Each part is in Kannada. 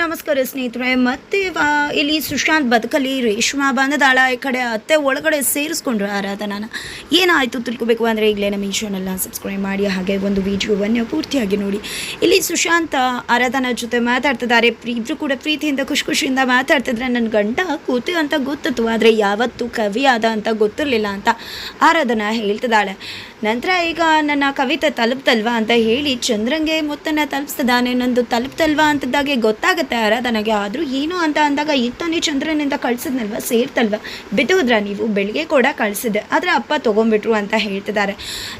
ನಮಸ್ಕಾರ ಸ್ನೇಹಿತರೆ, ಮತ್ತೆ ಇಲ್ಲಿ ಸುಶಾಂತ್ ಬದುಕಲ್ಲಿ ರೇಷ್ಮಾ ಬಂದದಾಳ. ಈ ಕಡೆ ಅತ್ತೆ ಒಳಗಡೆ ಸೇರಿಸ್ಕೊಂಡ್ರು ಆರಾಧನಾನ. ಏನಾಯಿತು ತಿಳ್ಕೊಬೇಕು ಅಂದರೆ ಈಗಲೇ ನಮ್ಮ ಈ ಚಾನಲ್ನ ಸಬ್ಸ್ಕ್ರೈಬ್ ಮಾಡಿ, ಹಾಗೆ ಒಂದು ವಿಡಿಯೋವನ್ನು ಪೂರ್ತಿಯಾಗಿ ನೋಡಿ. ಇಲ್ಲಿ ಸುಶಾಂತ್ ಆರಾಧನ ಜೊತೆ ಮಾತಾಡ್ತಿದ್ದಾರೆ. ಇಬ್ರು ಕೂಡ ಪ್ರೀತಿಯಿಂದ ಖುಷಿ ಖುಷಿಯಿಂದ ಮಾತಾಡ್ತಿದ್ರೆ ನನ್ನ ಗಂಡ ಕೂತು ಅಂತ ಗೊತ್ತಿತ್ತು, ಆದರೆ ಯಾವತ್ತೂ ಕವಿ ಆದ ಅಂತ ಗೊತ್ತಿರಲಿಲ್ಲ ಅಂತ ಆರಾಧನ ಹೇಳ್ತಿದ್ದಾಳೆ. ನಂತರ ಈಗ ನನ್ನ ಕವಿತೆ ತಲುಪ್ತಲ್ವಾ ಅಂತ ಹೇಳಿ ಚಂದ್ರಂಗೆ ಮೊತ್ತನ ತಲುಪಿಸ್ತಿದ್ದಾನೆ. ನಂದು ತಲುಪ್ತಲ್ವಾ ಅಂತದಾಗೆ ಗೊತ್ತಾಗುತ್ತೆ ಆರಾಧನೆಗೆ. ಆದರೂ ಏನು ಅಂತ ಅಂದಾಗ ಈಗ ತಾನೇ ಚಂದ್ರನಿಂದ ಕಳ್ಸಿದ್ನಲ್ವ? ಸೇರ್ತಲ್ವ? ಬಿದ್ದೋದ್ರ ನೀವು? ಬೆಳಿಗ್ಗೆ ಕೂಡ ಕಳಿಸಿದೆ ಆದರೆ ಅಪ್ಪ ತೊಗೊಂಬಿಟ್ರು ಅಂತ ಹೇಳ್ತಿದ್ದಾರೆ.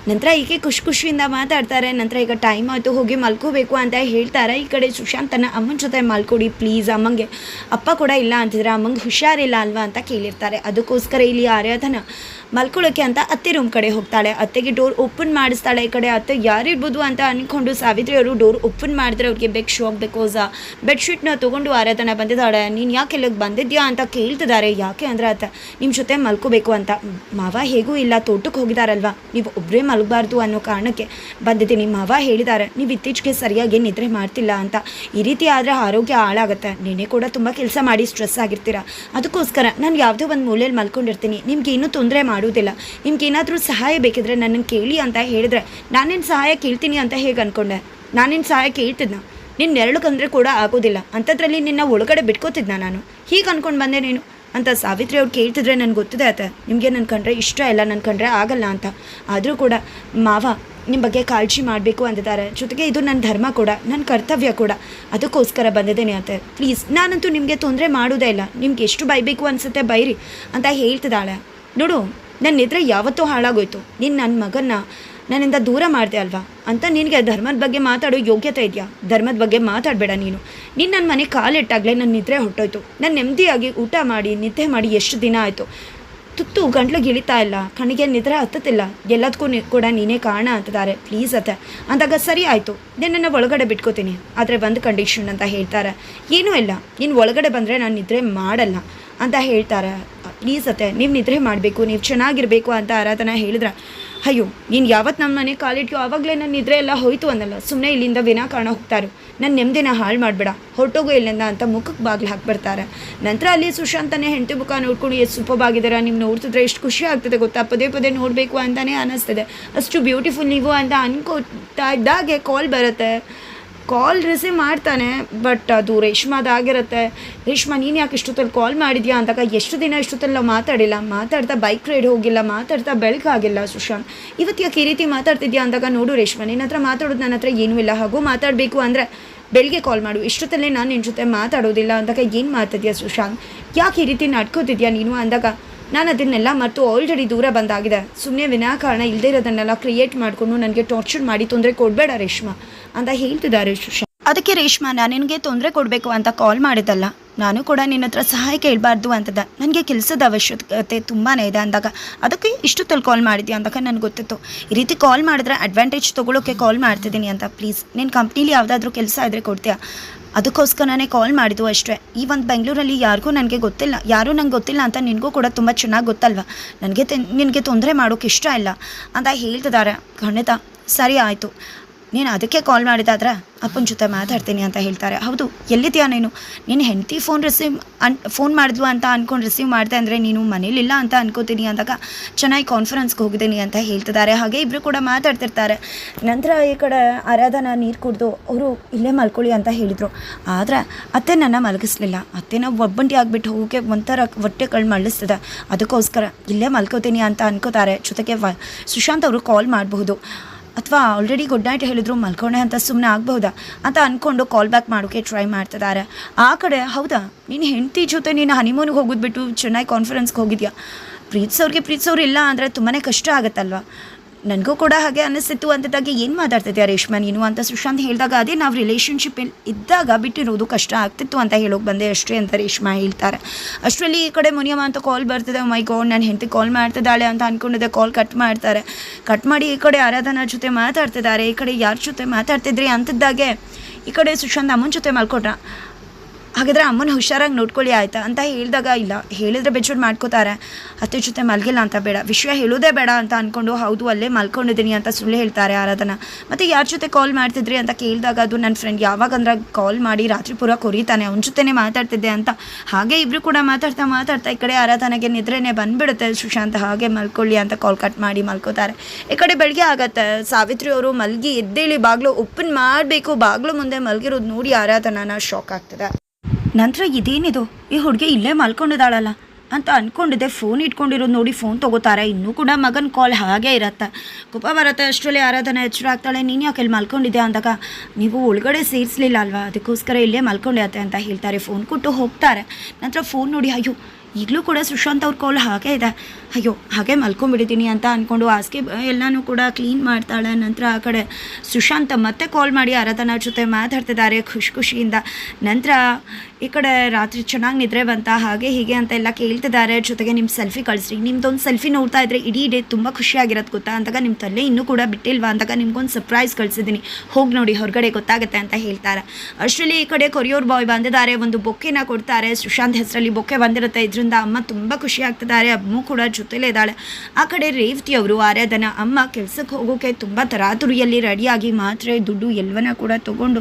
ನಂತರ ಈಕೆ ಖುಷಿ ಖುಷಿಯಿಂದ ಮಾತಾಡ್ತಾರೆ. ನಂತರ ಈಗ ಟೈಮ್ ಆಯಿತು, ಹೋಗಿ ಮಲ್ಕೋಬೇಕು ಅಂತ ಹೇಳ್ತಾರೆ. ಈ ಕಡೆ ಸುಶಾಂತ್ ತನ್ನ ಅಮ್ಮನ ಜೊತೆ ಮಲ್ಕೊಡಿ ಪ್ಲೀಸ್ ಅಮ್ಮಂಗೆ. ಅಪ್ಪ ಕೂಡ ಇಲ್ಲ ಅಂತಿದ್ರೆ ಅಮ್ಮಂಗೆ ಹುಷಾರಿಲ್ಲ ಅಲ್ವಾ ಅಂತ ಕೇಳಿರ್ತಾರೆ. ಅದಕ್ಕೋಸ್ಕರ ಇಲ್ಲಿ ಆರಾಧನ ಮಲ್ಕೊಳ್ಳೋಕ್ಕೆ ಅಂತ ಅತ್ತೆ ರೂಮ್ ಕಡೆ ಹೋಗ್ತಾಳೆ. ಅತ್ತೆಗೆ ಡೋರ್ ಓಪನ್ ಮಾಡಿಸ್ತಾಳೆ ಈ ಕಡೆ. ಅತ್ತೆ ಯಾರಿರ್ಬೋದು ಅಂತ ಅಂದ್ಕೊಂಡು ಸಾವಿತ್ರಿ ಅವರು ಡೋರ್ ಓಪನ್ ಮಾಡಿದ್ರೆ ಅವ್ರಿಗೆ ಬೆಕ್ ಶಾಕ್ ಬಿಕಾಸ್ ಬೆಡ್ಶೀಟ್ನ ತೊಗೊಂಡು ಆರಾಧನ ಬಂದಿದ್ದಾಳೆ. ನೀನು ಯಾಕೆ ಇಲ್ಲಿಗೆ ಬಂದಿದ್ಯಾ ಅಂತ ಕೇಳ್ತಿದ್ದಾರೆ. ಯಾಕೆ ಅಂದರೆ ಅತ್ತ ನಿಮ್ಮ ಜೊತೆ ಮಲ್ಕೋಬೇಕು ಅಂತ. ಮಾವ ಹೇಗೂ ಇಲ್ಲ, ತೋಟಕ್ಕೆ ಹೋಗಿದಾರಲ್ವಾ? ನೀವು ಒಬ್ಬರೇ ಮಲಗಬಾರ್ದು ಅನ್ನೋ ಕಾರಣಕ್ಕೆ ಬಂದಿದ್ದೀನಿ. ಮಾವ ಹೇಳಿದ್ದಾರೆ, ನೀವು ಇತ್ತೀಚೆಗೆ ಸರಿಯಾಗಿ ನಿದ್ರೆ ಮಾಡ್ತಿಲ್ಲ ಅಂತ. ಈ ರೀತಿ ಆದರೆ ಆರೋಗ್ಯ ಹಾಳಾಗುತ್ತೆ. ನೀನೇ ಕೂಡ ತುಂಬ ಕೆಲಸ ಮಾಡಿ ಸ್ಟ್ರೆಸ್ ಆಗಿರ್ತೀರ. ಅದಕ್ಕೋಸ್ಕರ ನಾನು ಯಾವುದೋ ಒಂದು ಮೂಲೆಯಲ್ಲಿ ಮಲ್ಕೊಂಡಿರ್ತೀನಿ. ನಿಮ್ಗೇನು ತೊಂದರೆ ಮಾಡುವುದಿಲ್ಲ. ನಿಮ್ಗೇನಾದರೂ ಸಹಾಯ ಬೇಕಿದ್ರೆ ನನ್ನನ್ನು ಕೇಳಿ ಅಂತ ಹೇಳಿದ್ರೆ ನಾನೇನು ಸಹಾಯ ಕೇಳ್ತೀನಿ ಅಂತ ಹೇಗೆ ಅಂದ್ಕೊಂಡೆ ನಾನೇನು ಸಹಾಯ ಕೇಳ್ತಿದ್ನ? ನಿನ್ನ ನೆರಳು ಕಂದರೆ ಕೂಡ ಆಗೋದಿಲ್ಲ. ಅಂಥದ್ರಲ್ಲಿ ನಿನ್ನ ಒಳಗಡೆ ಬಿಟ್ಕೋತಿದ್ನ ನಾನು. ಹೀಗೆ ಅಂದ್ಕೊಂಡು ಬಂದೆ ನೀನು. ಅಂತ ಸಾವಿತ್ರಿ ಅವ್ರು ಕೇಳ್ತಿದ್ರೆ ನನಗೆ ಗೊತ್ತಿದೆ ಆತ ನಿಮಗೆ ನನ್ನ ಕಂಡ್ರೆ ಇಷ್ಟ ಇಲ್ಲ ನನ್ನ ಕಂಡ್ರೆ ಆಗಲ್ಲ ಅಂತ. ಆದರೂ ಕೂಡ, ಮಾವ ನಿಮ್ಮ ಬಗ್ಗೆ ಕಾಳಜಿ ಮಾಡಬೇಕು ಅಂತಿದ್ದಾರೆ ಜೊತೆಗೆ ಇದು ನನ್ನ ಧರ್ಮ ಕೂಡ ನನ್ನ ಕರ್ತವ್ಯ ಕೂಡ. ಅದಕ್ಕೋಸ್ಕರ ಬಂದಿದ್ದೇನೆ ಆತ ಪ್ಲೀಸ್, ನಾನಂತೂ ನಿಮಗೆ ತೊಂದರೆ ಮಾಡೋದೇ ಇಲ್ಲ. ನಿಮ್ಗೆ ಎಷ್ಟು ಬೈಬೇಕು ಅನಿಸುತ್ತೆ ಬೈರಿ ಅಂತ ಹೇಳ್ತಿದ್ದಾಳೆ. ನೋಡು ನನ್ನ ನಿದ್ರೆ ಯಾವತ್ತೂ ಹಾಳಾಗೋಯ್ತು. ನೀನು ನನ್ನ ಮಗನ್ನ ನನ್ನಿಂದ ದೂರ ಮಾಡಿದೆ ಅಲ್ವಾ? ಅಂತ ನಿನಗೆ ಧರ್ಮದ ಬಗ್ಗೆ ಮಾತಾಡೋ ಯೋಗ್ಯತೆ ಇದೆಯಾ? ಧರ್ಮದ ಬಗ್ಗೆ ಮಾತಾಡಬೇಡ ನೀನು. ನೀನು ನನ್ನ ಮನೆ ಕಾಲಿಟ್ಟಾಗಲೇ ನನ್ನ ನಿದ್ರೆ ಹೊಟ್ಟೋಯ್ತು ನಾನು ನೆಮ್ಮದಿಯಾಗಿ ಊಟ ಮಾಡಿ, ನಿದ್ದೆ ಮಾಡಿ ಎಷ್ಟು ದಿನ ಆಯಿತು? ತುತ್ತು ಗಂಟ್ಲಿಗೆ ಗಿಳಿತಾ ಇಲ್ಲ. ಕಣ್ಣಿಗೆ ನಿದ್ರೆ ಹತ್ತುತ್ತಿಲ್ಲ. ಎಲ್ಲದಕ್ಕೂ ಕೂಡ ನೀನೇ ಕಾರಣ ಅಂತಿದ್ದಾರೆ. ಪ್ಲೀಸ್ ಅತ್ತೆ. ಅಂದಾಗ ಸರಿ ಆಯಿತು. ನಿನ್ನನ್ನು ಒಳಗಡೆ ಬಿಟ್ಕೋತೀನಿ. ಆದರೆ ಒಂದು ಕಂಡೀಷನ್ ಅಂತ ಹೇಳ್ತಾರೆ. ಏನೂ ಇಲ್ಲ. ನೀನು ಒಳಗಡೆ ಬಂದರೆ ನಾನು ನಿದ್ರೆ ಮಾಡಲ್ಲ ಅಂತ ಹೇಳ್ತಾರೆ. ಪ್ಲೀಸ್ ಅತ್ತೆ ನೀವು ನಿದ್ರೆ ಮಾಡಬೇಕು, ನೀವು ಚೆನ್ನಾಗಿರಬೇಕು ಅಂತ ಆರಾಧನಾ ಹೇಳಿದ್ರೆ. ಅಯ್ಯೋ, ನೀನು ಯಾವತ್ತು ನಮ್ಮ ಮನೆ ಕಾಲಿಟ್ಯೋ ಆವಾಗಲೇ ನನ್ನ ನಿದ್ರೆ ಎಲ್ಲ ಹೋಯಿತು ಅನ್ನಲ್ಲ ಸುಮ್ಮನೆ ಇಲ್ಲಿಂದ ವಿನಾಕಾರಣ ಹೋಗ್ತಾರೆ. ನನ್ನ ನೆಮ್ಮದಿನ ಹಾಳು ಮಾಡಬೇಡ, ಹೊರಟೋಗು ಇಲ್ಲಿಂದ ಅಂತ ಮುಖಕ್ಕೆ ಬಾಗಿಲು ಹಾಕ್ಬಿಡ್ತಾರೆ ನಂತರ ಅಲ್ಲಿ ಸುಶಾಂತನೇ ಹೆಂಡತಿ ಮುಖ ನೋಡ್ಕೊಂಡು ಎಷ್ಟು ಸೂಪವಾಗಿದ್ದೀರಾ ನೀವು ನೋಡ್ತಿದ್ರೆ ಎಷ್ಟು ಖುಷಿ ಆಗ್ತದೆ ಗೊತ್ತಾ? ಪದೇ ಪದೇ ನೋಡಬೇಕು ಅಂತಲೇ ಅನ್ನಿಸ್ತದೆ ಅಷ್ಟು ಬ್ಯೂಟಿಫುಲ್ ನೀವು ಅಂತ ಅನ್ಕೋತಾ ಇದ್ದಾಗೆ ಕಾಲ್ ಬರುತ್ತೆ. ಕಾಲ್ ರಿಸೀವ್ ಮಾಡ್ತಾನೆ, ಬಟ್ ಅದು ರೇಷ್ಮಾದಾಗಿರುತ್ತೆ ರೇಷ್ಮಾ, ನೀನು ಯಾಕೆ ಇಷ್ಟೊತ್ತಲ್ಲಿ ಕಾಲ್ ಮಾಡಿದ್ಯಾ ಅಂದಾಗ, ಎಷ್ಟು ದಿನ ಇಷ್ಟೊತ್ತಲ್ಲಿ ನಾವು ಮಾತಾಡಿಲ್ಲ. ಮಾತಾಡ್ತಾ ಬೈಕ್ ರೈಡ್ ಹೋಗಿಲ್ಲ, ಮಾತಾಡ್ತಾ ಬೆಳಕಾಗಿಲ್ಲ ಸುಶಾಂತ್. ಇವತ್ತು ಯಾಕೆ ಈ ರೀತಿ ಮಾತಾಡ್ತಿದ್ಯಾ ಅಂದಾಗ, ನೋಡು ರೇಷ್ಮಾ, ನಿನ್ನ ಹತ್ರ ಮಾತಾಡೋದು ನನ್ನ ಹತ್ರ ಏನೂ ಇಲ್ಲ. ಹಾಗೂ ಮಾತಾಡಬೇಕು ಅಂದರೆ ಬೆಳಿಗ್ಗೆ ಕಾಲ್ ಮಾಡು. ಇಷ್ಟೊತ್ತಲ್ಲೇ ನಾನು ನಿನ್ನ ಜೊತೆ ಮಾತಾಡೋದಿಲ್ಲ ಅಂದಾಗ ಏನು ಮಾಡ್ತಿದ್ಯಾ ಸುಶಾಂತ್? ಯಾಕೆ ಈ ರೀತಿ ನಡ್ಕೋತಿದ್ಯಾ ನೀನು ಅಂದಾಗ, ನಾನು ಅದನ್ನೆಲ್ಲ ಮತ್ತು ಆಲ್ರೆಡಿ ದೂರ ಬಂದಾಗಿದೆ. ಸುಮ್ಮನೆ ವಿನಾಕಾರಣ ಇಲ್ಲದೇ ಇರೋದನ್ನೆಲ್ಲ ಕ್ರಿಯೇಟ್ ಮಾಡಿಕೊಂಡು ನನಗೆ ಟಾರ್ಚರ್ ಮಾಡಿ ತೊಂದರೆ ಕೊಡಬೇಡ ರೇಷ್ಮಾ. ಅಂತ ಹೇಳ್ತಿದ್ದಾರೆ ಅದಕ್ಕೆ ರೇಷ್ಮಾ ನಾನು ನಿನಗೆ ತೊಂದರೆ ಕೊಡಬೇಕು ಅಂತ ಕಾಲ್ ಮಾಡಿದಲ್ಲ ನಾನು ಕೂಡ ನಿನ್ನ ಹತ್ರ ಸಹಾಯ ಕೇಳಬಾರ್ದು ಅಂತದ. ನನಗೆ ಕೆಲಸದ ಅವಶ್ಯಕತೆ ತುಂಬಾ ಇದೆ ಅಂದಾಗ. ಅದಕ್ಕೆ ಇಷ್ಟೊತ್ತಲ್ಲಿ ಕಾಲ್ ಮಾಡಿದ್ಯಾ ಅಂದಾಗ ನನಗೆ ಗೊತ್ತಿತ್ತು. ಈ ರೀತಿ ಕಾಲ್ ಮಾಡಿದ್ರೆ ಅಡ್ವಾಂಟೇಜ್ ತೊಗೊಳೋಕ್ಕೆ ಕಾಲ್ ಮಾಡ್ತಿದ್ದೀನಿ ಅಂತ. ಪ್ಲೀಸ್ ನಿನ್ನ ಕಂಪ್ನೀಲಿ ಯಾವುದಾದ್ರೂ ಕೆಲಸ ಇದ್ದರೆ ಕೊಡ್ತೀಯಾ? ಅದಕ್ಕೋಸ್ಕರನೇ ಕಾಲ್ ಮಾಡಿದ್ದು ಅಷ್ಟೇ. ಈ ಒಂದು ಬೆಂಗಳೂರಲ್ಲಿ ಯಾರಿಗೂ ನನಗೆ ಗೊತ್ತಿಲ್ಲ. ಯಾರೂ ನಂಗೆ ಗೊತ್ತಿಲ್ಲ ಅಂತ ನಿನಗೂ ಕೂಡ ತುಂಬ ಚೆನ್ನಾಗಿ ಗೊತ್ತಲ್ವ? ನನಗೆ ನಿನಗೆ ತೊಂದರೆ ಮಾಡೋಕೆ ಇಷ್ಟ ಇಲ್ಲ ಅಂತ ಹೇಳ್ತಿದ್ದಾರೆ. ಖಂಡಿತ ಸರಿ ಆಯಿತು. ನೀನು ಅದಕ್ಕೆ ಕಾಲ್ ಮಾಡಿದಾದ್ರೆ ಅಪ್ಪನ ಜೊತೆ ಮಾತಾಡ್ತೀನಿ ಅಂತ ಹೇಳ್ತಾರೆ. ಹೌದು, ಎಲ್ಲಿದ್ಯಾ ನೀನು? ನೀನು ಹೆಂಡತಿ ಫೋನ್ ರಿಸೀವ್ ಅನ್ ಫೋನ್ ಮಾಡಿದ್ವು ಅಂತ ಅಂದ್ಕೊಂಡು ರಿಸೀವ್ ಮಾಡಿದೆ ಅಂದರೆ ನೀನು ಮನೇಲಿಲ್ಲ ಅಂತ ಅನ್ಕೋತೀನಿ ಅಂದಾಗ ಚೆನ್ನಾಗಿ ಕಾನ್ಫರೆನ್ಸ್ಗೆ ಹೋಗಿದ್ದೀನಿ ಅಂತ ಹೇಳ್ತಿದ್ದಾರೆ. ಹಾಗೆ ಇಬ್ಬರು ಕೂಡ ಮಾತಾಡ್ತಿರ್ತಾರೆ. ನಂತರ ಈ ಕಡೆ ಆರಾಧನಾ ನೀರು ಕುಡಿದು ಅವರು ಇಲ್ಲೇ ಮಲ್ಕೊಳ್ಳಿ ಅಂತ ಹೇಳಿದರು. ಆದರೆ ಅತ್ತೆ ನನ್ನ ಮಲಗಿಸ್ಲಿಲ್ಲ. ಅತ್ತೆನ ಒಬ್ಬಂಟಿ ಆಗಿಬಿಟ್ಟು ಹೋಗೋಕ್ಕೆ ಒಂಥರ ಹೊಟ್ಟೆ ಕಳ್ ಅದಕ್ಕೋಸ್ಕರ ಇಲ್ಲೇ ಮಲ್ಕೋತೀನಿ ಅಂತ ಅನ್ಕೋತಾರೆ. ಜೊತೆಗೆ ಸುಶಾಂತ್ ಅವರು ಕಾಲ್ ಮಾಡಬಹುದು. ಅಥವಾ ಆಲ್ರೆಡಿ ಗುಡ್ ನೈಟ್ ಹೇಳಿದ್ರು ಮಲ್ಕೊಂಡೆ ಅಂತ ಸುಮ್ಮನೆ ಆಗಬಹುದಾ ಅಂತ ಅಂದ್ಕೊಂಡು ಕಾಲ್ ಬ್ಯಾಕ್ ಮಾಡೋಕ್ಕೆ ಟ್ರೈ ಮಾಡ್ತಿದ್ದಾರೆ ಆ ಕಡೆ, ಹೌದಾ? ನೀನು ಹೆಂಡತಿ ಜೊತೆ ನೀನು ಹನಿಮೂನಿಗೆ ಹೋಗಿದ್ಬಿಟ್ಟು ಚೆನ್ನಾಗಿ ಕಾನ್ಫರೆನ್ಸ್ಗೆ ಹೋಗಿದ್ಯಾ? ಪ್ರೀತ್ಸವ್ರಿಗೆ ಪ್ರೀತ್ಸವ್ರು ಇಲ್ಲ ಅಂದರೆ ತುಂಬಾ ಕಷ್ಟ ಆಗುತ್ತಲ್ವ? ನನಗೂ ಕೂಡ ಹಾಗೆ ಅನ್ನಿಸ್ತಿತ್ತು ಅಂತದಾಗಿ ಏನು ಮಾತಾಡ್ತಿದ್ದೆ ರೇಷ್ಮಾ? ನೀನು ಅಂತ ಸುಶಾಂತ್ ಹೇಳಿದಾಗ ಅದೇ ನಾವು ರಿಲೇಷನ್ಶಿಪ್ ಇದ್ದಾಗ ಬಿಟ್ಟಿರೋದು ಕಷ್ಟ ಆಗ್ತಿತ್ತು ಅಂತ ಹೇಳೋಕೆ ಬಂದೆ ಅಷ್ಟೇ ಅಂತ ರೇಷ್ಮಾ ಹೇಳ್ತಾರೆ. ಅಷ್ಟರಲ್ಲಿ ಈ ಕಡೆ ಮುನಿಯಮ್ಮ ಅಂತ ಕಾಲ್ ಬರ್ತಿದೆ. ಮೈ ಗೋಡ್ ನಾನು ಹೆಂಡತಿ ಕಾಲ್ ಮಾಡ್ತಿದ್ದಾಳೆ ಅಂತ ಅಂದ್ಕೊಂಡಿದ್ದೆ ಕಾಲ್ ಕಟ್ ಮಾಡ್ತಾರೆ. ಕಟ್ ಮಾಡಿ ಈ ಕಡೆ ಆರಾಧನಾ ಜೊತೆ ಮಾತಾಡ್ತಿದ್ದಾರೆ. ಈ ಕಡೆ ಯಾರ ಜೊತೆ ಮಾತಾಡ್ತಿದ್ರಿ ಅಂತಿದ್ದಾಗೆ ಈ ಕಡೆ ಸುಶಾಂತ್ ಅಮ್ಮನ ಜೊತೆ ಮಲ್ಕೊಟ್ರ. ಹಾಗಾದರೆ ಅಮ್ಮನ ಹುಷಾರಾಗಿ ನೋಡ್ಕೊಳ್ಳಿ ಆಯಿತಾ ಅಂತ ಹೇಳಿದಾಗ, ಇಲ್ಲ, ಹೇಳಿದ್ರೆ ಬೆಚ್ಚೋಡ್ ಮಾಡ್ಕೋತಾರೆ. ಅತ್ತೆ ಜೊತೆ ಮಲಗಿಲ್ಲ ಅಂತ ಬೇಡ. ವಿಷಯ ಹೇಳೋದೇ ಬೇಡ ಅಂತ ಅಂದ್ಕೊಂಡು ಹೌದು, ಅಲ್ಲೇ ಮಲ್ಕೊಂಡಿದ್ದೀನಿ ಅಂತ ಸುಳ್ಳು ಹೇಳ್ತಾರೆ ಆರಾಧನ. ಮತ್ತು ಯಾರ ಜೊತೆ ಕಾಲ್ ಮಾಡ್ತಿದ್ರಿ ಅಂತ ಕೇಳಿದಾಗ, ಅದು ನನ್ನ ಫ್ರೆಂಡ್ ಯಾವಾಗಂದ್ರೆ ಕಾಲ್ ಮಾಡಿ ರಾತ್ರಿ ಪೂರ ಕೊರಿತಾನೆ, ಅವನ ಜೊತೆನೇ ಮಾತಾಡ್ತಿದ್ದೆ ಅಂತ. ಹಾಗೆ ಇಬ್ಬರು ಕೂಡ ಮಾತಾಡ್ತಾ ಮಾತಾಡ್ತಾ ಈ ಕಡೆ ಆರಾಧನೆಗೆ ನಿದ್ರೆನೇ ಬಂದುಬಿಡುತ್ತೆ. ಸುಶಾಂತ್ ಹಾಗೆ ಮಲ್ಕೊಳ್ಳಿ ಅಂತ ಕಾಲ್ ಕಟ್ ಮಾಡಿ ಮಲ್ಕೋತಾರೆ. ಈ ಕಡೆ ಬೆಳಗ್ಗೆ ಆಗತ್ತೆ. ಸಾವಿತ್ರಿ ಅವರು ಮಲ್ಗಿ ಎದ್ದೇಳಿ, ಬಾಗ್ಲು ಓಪನ್ ಮಾಡಬೇಕು. ಬಾಗ್ಲು ಮುಂದೆ ಮಲ್ಗಿರೋದು ನೋಡಿ ಆರಾಧನಾನ ಶಾಕ್ ಆಗ್ತದೆ. ನಂತರ ಇದೇನಿದು? ಈ ಹುಡುಗಿ ಇಲ್ಲೇ ಮಲ್ಕೊಂಡಿದ್ದಾಳಲ್ಲ. ಅಂತ ಅಂದ್ಕೊಂಡಿದ್ದೆ ಫೋನ್ ಇಟ್ಕೊಂಡಿರೋದು ನೋಡಿ ಫೋನ್ ತೊಗೋತಾರೆ. ಇನ್ನೂ ಕೂಡ ಮಗನ ಕಾಲ್ ಹಾಗೆ ಇರತ್ತೆ. ಕೋಪ ಬರುತ್ತೆ ಅಷ್ಟರಲ್ಲಿ, ಆರಾಧನೆ ಎಚ್ಚರ ಆಗ್ತಾಳೆ. ನೀನು ಯಾಕೆ ಇಲ್ಲಿ ಮಲ್ಕೊಂಡಿದ್ದೆ ಅಂದಾಗ, ನೀವು ಒಳಗಡೆ ಸೇರಿಸಲಿಲ್ಲ ಅಲ್ವಾ? ಅದಕ್ಕೋಸ್ಕರ ಇಲ್ಲೇ ಮಲ್ಕೊಂಡಿರತ್ತೆ ಅಂತ ಹೇಳ್ತಾರೆ. ಫೋನ್ ಕೊಟ್ಟು ಹೋಗ್ತಾರೆ. ನಂತರ ಫೋನ್ ನೋಡಿ, ಅಯ್ಯೋ ಈಗಲೂ ಕೂಡ ಸುಶಾಂತ್ ಅವ್ರ ಕಾಲ್ ಹಾಗೆ ಇದೆ. ಅಯ್ಯೋ, ಹಾಗೆ ಮಲ್ಕೊಂಡ್ಬಿಟ್ಟಿದ್ದೀನಿ ಅಂತ ಅಂದ್ಕೊಂಡು ಹಾಸಿಗೆ ಎಲ್ಲನೂ ಕೂಡ ಕ್ಲೀನ್ ಮಾಡ್ತಾಳೆ. ನಂತರ ಆ ಕಡೆ ಸುಶಾಂತ ಮತ್ತೆ ಕಾಲ್ ಮಾಡಿ ಆರಾಧನಾ ಜೊತೆ ಮಾತಾಡ್ತಿದ್ದಾರೆ ಖುಷಿ ಖುಷಿಯಿಂದ. ನಂತರ ಈ ಕಡೆ ರಾತ್ರಿ ಚೆನ್ನಾಗಿ ನಿದ್ರೆ ಬಂತ, ಹಾಗೆ ಹೀಗೆ ಅಂತ ಎಲ್ಲ ಕೇಳ್ತಿದ್ದಾರೆ. ಜೊತೆಗೆ ನಿಮ್ಮ ಸೆಲ್ಫಿ ಕಳಿಸ್ರಿ. ನಿಮ್ದೊಂದು ಸೆಲ್ಫಿ ನೋಡ್ತಾ ಇದ್ರೆ ಇಡೀ ಡೇ ತುಂಬ ಖುಷಿಯಾಗಿರೋದು ಗೊತ್ತಾ? ಅಂದಾಗ ನಿಮ್ಮ ತಲೆ ಇನ್ನೂ ಕೂಡ ಬಿಟ್ಟಿಲ್ವಾ? ಅಂದಾಗ ನಿಮ್ಗೊಂದು ಸರ್ಪ್ರೈಸ್ ಕಳಿಸಿದ್ದೀನಿ. ಹೋಗಿ ನೋಡಿ, ಹೊರಗಡೆ ಗೊತ್ತಾಗುತ್ತೆ ಅಂತ ಹೇಳ್ತಾರೆ. ಅಷ್ಟರಲ್ಲಿ ಈ ಕಡೆ ಕೊರಿಯೋರ್ ಬಾಯ್ ಬಂದಿದ್ದಾರೆ. ಒಂದು ಬೊಕ್ಕೆನ ಕೊಡ್ತಾರೆ. ಸುಶಾಂತ್ ಹೆಸರಲ್ಲಿ ಬೊಕ್ಕೆ ಬಂದಿರುತ್ತೆ. ಇದರಿಂದ ಅಮ್ಮ ತುಂಬ ಖುಷಿ ಆಗ್ತಿದ್ದಾರೆ. ಅಮ್ಮ ಕೂಡ ಜೊತೆಲೇ ಇದ್ದಾಳೆ. ಆ ಕಡೆ ರೇವತಿಯವರು ಆರಾಧನ ಅಮ್ಮ ಕೆಲ್ಸಕ್ಕೆ ಹೋಗೋಕೆ ತುಂಬ ತರಾತುರಿಯಲ್ಲಿ ರೆಡಿಯಾಗಿ ಮಾತ್ರೆ, ದುಡ್ಡು ಎಲ್ಲವನ್ನ ಕೂಡ ತಗೊಂಡು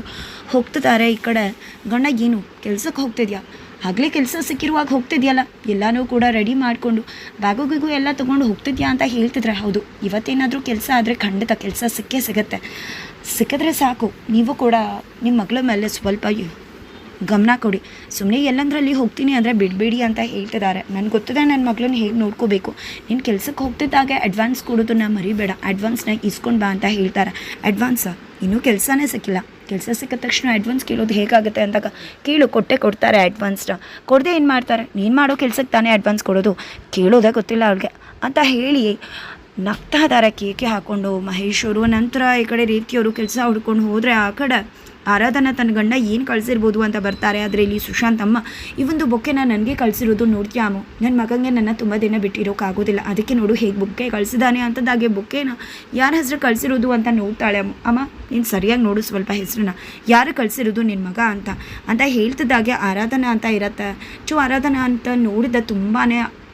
ಹೋಗ್ತಿದ್ದಾರೆ ಈ ಕಡೆ. ಗಂಡ, ಏನು ಕೆಲ್ಸಕ್ಕೆ ಹೋಗ್ತಿದ್ಯಾ? ಆಗಲೇ ಕೆಲಸ ಸಿಕ್ಕಿರುವಾಗ ಹೋಗ್ತಿದ್ಯಲ್ಲ? ಎಲ್ಲನೂ ಕೂಡ ರೆಡಿ ಮಾಡಿಕೊಂಡು ಬ್ಯಾಗು ಗೀಗು ಎಲ್ಲ ತೊಗೊಂಡು ಹೋಗ್ತಿದ್ಯಾ ಅಂತ ಹೇಳ್ತಿದ್ರೆ ಹೌದು. ಇವತ್ತೇನಾದರೂ ಕೆಲಸ ಆದರೆ ಖಂಡಿತ ಕೆಲಸ ಸಿಕ್ಕೇ ಸಿಗುತ್ತೆ. ಸಿಕ್ಕಿದ್ರೆ ಸಾಕು. ನೀವು ಕೂಡ ನಿಮ್ಮ ಮಗಳ ಮೇಲೆ ಸ್ವಲ್ಪ ಗಮನ ಕೊಡಿ. ಸುಮ್ಮನೆ ಎಲ್ಲಂದ್ರಲ್ಲಿ ಹೋಗ್ತೀನಿ ಅಂದರೆ ಬಿಡಬೇಡಿ ಅಂತ ಹೇಳ್ತಿದ್ದಾರೆ. ನನಗೆ ಗೊತ್ತಿದೆ ನನ್ನ ಮಗಳನ್ನ ಹೇಗೆ ನೋಡ್ಕೋಬೇಕು. ನೀನು ಕೆಲ್ಸಕ್ಕೆ ಹೋಗ್ತಿದ್ದಾಗೆ ಅಡ್ವಾನ್ಸ್ ಕೊಡೋದನ್ನ ಮರಿಬೇಡ. ಅಡ್ವಾನ್ಸ್ನ ಇಸ್ಕೊಂಡು ಬಾ ಅಂತ ಹೇಳ್ತಾರೆ. ಅಡ್ವಾನ್ಸ್ ಇನ್ನೂ ಕೆಲಸನೇ ಸಿಕ್ಕಿಲ್ಲ. ಕೆಲಸ ಸಿಕ್ಕ ತಕ್ಷಣ ಅಡ್ವಾನ್ಸ್ ಕೇಳೋದು ಹೇಗಾಗುತ್ತೆ ಅಂದಾಗ ಕೇಳು, ಕೊಟ್ಟೆ ಕೊಡ್ತಾರೆ ಅಡ್ವಾನ್ಸ್ನ ಕೊಡದೆ ಏನು ಮಾಡ್ತಾರೆ? ನೀನು ಮಾಡೋ ಕೆಲ್ಸಕ್ಕೆ ತಾನೇ ಅಡ್ವಾನ್ಸ್ ಕೊಡೋದು. ಕೇಳೋದೇ ಗೊತ್ತಿಲ್ಲ ಅವ್ರಿಗೆ ಅಂತ ಹೇಳಿ ನಗ್ತಾ ಇದ್ದಾರೆ ಕೇಕೆ ಹಾಕ್ಕೊಂಡು ಮಹೇಶ್ ಅವರು, ನಂತರ ಈ ಕಡೆ ರೀತಿಯವರು ಕೆಲಸ ಹುಡ್ಕೊಂಡು ಹೋದರೆ ಆ ಕಡೆ ಆರಾಧನಾ ತನ್ನ ಗಂಡ ಏನು ಕಳಿಸಿರ್ಬೋದು ಅಂತ ಬರ್ತಾರೆ, ಆದರೆ ಇಲ್ಲಿ ಸುಶಾಂತ್ ಅಮ್ಮ ಈ ಒಂದು ಬೊಕ್ಕೆನ ನನಗೆ ಕಳಿಸಿರೋದು ನೋಡ್ತೀಯಾಮು ನನ್ನ ಮಗಂಗೆ ನನ್ನ ತುಂಬ ದಿನ ಬಿಟ್ಟಿರೋಕ್ಕಾಗೋದಿಲ್ಲ ಅದಕ್ಕೆ ನೋಡು ಹೇಗೆ ಬೊಕ್ಕೆ ಕಳಿಸಿದಾನೆ ಅಂತದಾಗೆ ಬೊಕ್ಕೆನ ಯಾರ ಹೆಸರು ಕಳಿಸಿರೋದು ಅಂತ ನೋಡ್ತಾಳೆ ಅಮ್ಮ. ಅಮ್ಮ, ನೀನು ಸರಿಯಾಗಿ ನೋಡು ಸ್ವಲ್ಪ ಹೆಸರನ್ನ. ಯಾರು ಕಳಿಸಿರೋದು ನಿನ್ನ ಮಗ ಅಂತ. ಅಂತ ಹೇಳ್ತಿದ್ದಾಗೆ ಆರಾಧನಾ ಅಂತ ಇರತ್ತೆ. ಚು, ಆರಾಧನಾ ಅಂತ ನೋಡಿದ ತುಂಬಾ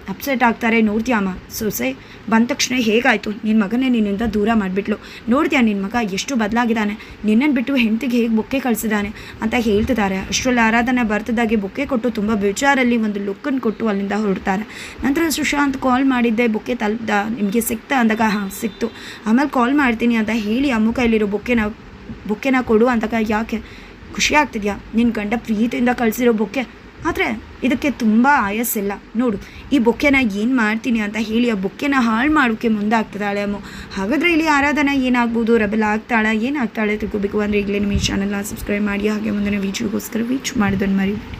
ಅಪ್ಸೆಟ್ ಆಗ್ತಾರೆ. ನೋಡ್ತೀಯಮ್ಮ ಸೊಸೆ ಬಂದ ತಕ್ಷಣ ಹೇಗಾಯಿತು? ನಿನ್ನ ಮಗನೇ ನಿನ್ನಿಂದ ದೂರ ಮಾಡಿಬಿಟ್ಲು. ನೋಡ್ತೀಯ ನಿನ್ನ ಮಗ ಎಷ್ಟು ಬದಲಾಗಿದ್ದಾನೆ? ನಿನ್ನನ್ನು ಬಿಟ್ಟು ಹೆಂಡತಿಗೆ ಹೇಗೆ ಬೊಕ್ಕೆ ಕಳಿಸಿದ್ದಾನೆ ಅಂತ ಹೇಳ್ತಿದ್ದಾರೆ. ಅಷ್ಟರಲ್ಲಿ ಆರಾಧನೆ ಬರ್ತದಾಗೆ ಬೊಕ್ಕೆ ಕೊಟ್ಟು ತುಂಬ ಬೇಜಾರಲ್ಲಿ ಒಂದು ಲುಕ್ಕನ್ನು ಕೊಟ್ಟು ಅಲ್ಲಿಂದ ಹೊರಡ್ತಾರೆ. ನಂತರ ಸುಶಾಂತ್ ಕಾಲ್ ಮಾಡಿದ್ದೆ. ಬೊಕ್ಕೆ ತಲುಪ್ದ ನಿಮಗೆ ಸಿಕ್ತಾ ಅಂದಾಗ, ಹಾಂ, ಸಿಕ್ತು. ಆಮೇಲೆ ಕಾಲ್ ಮಾಡ್ತೀನಿ ಅಂತ ಹೇಳಿ ಅಮ್ಮ ಕೈಲಿರೋ ಬೊಕ್ಕೆನ ಬೊಕ್ಕೆನ ಕೊಡು ಅಂದಾಗ, ಯಾಕೆ? ಖುಷಿ ಆಗ್ತಿದ್ಯಾ? ನಿನ್ನ ಗಂಡ ಪ್ರೀತಿಯಿಂದ ಕಳಿಸಿರೋ ಬೊಕ್ಕೆ ಆದರೆ ಇದಕ್ಕೆ ತುಂಬ ಆಯಸ್ಸಿಲ್ಲ ನೋಡು, ಈ ಬೊಕ್ಕೆನ ಏನು ಮಾಡ್ತೀನಿ ಅಂತ ಹೇಳಿ ಆ ಬೊಕ್ಕೆನ ಹಾಳು ಮಾಡೋಕ್ಕೆ ಮುಂದಾಗ್ತದಾಳೆ ಅಮ್ಮ. ಹಾಗಾದರೆ ಇಲ್ಲಿ ಆರಾಧನಾ ಏನಾಗ್ಬೋದು? ರಬಲ್ ಆಗ್ತಾಳೆ? ಏನಾಗ್ತಾಳೆ ತಿಳ್ಕೋಬೇಕು? ಅಂದರೆ ಈಗಲೇ ನಿಮ್ಮ ಈ ಚಾನಲ್ನ ಸಬ್ಸ್ಕ್ರೈಬ್ ಮಾಡಿ, ಹಾಗೆ ಮುಂದಿನ ವೀಡಿಯೋಗೋಸ್ಕರ ವೀಚ್ ಮಾಡೋದನ್ನು ಮರಿಬೇಡಿ.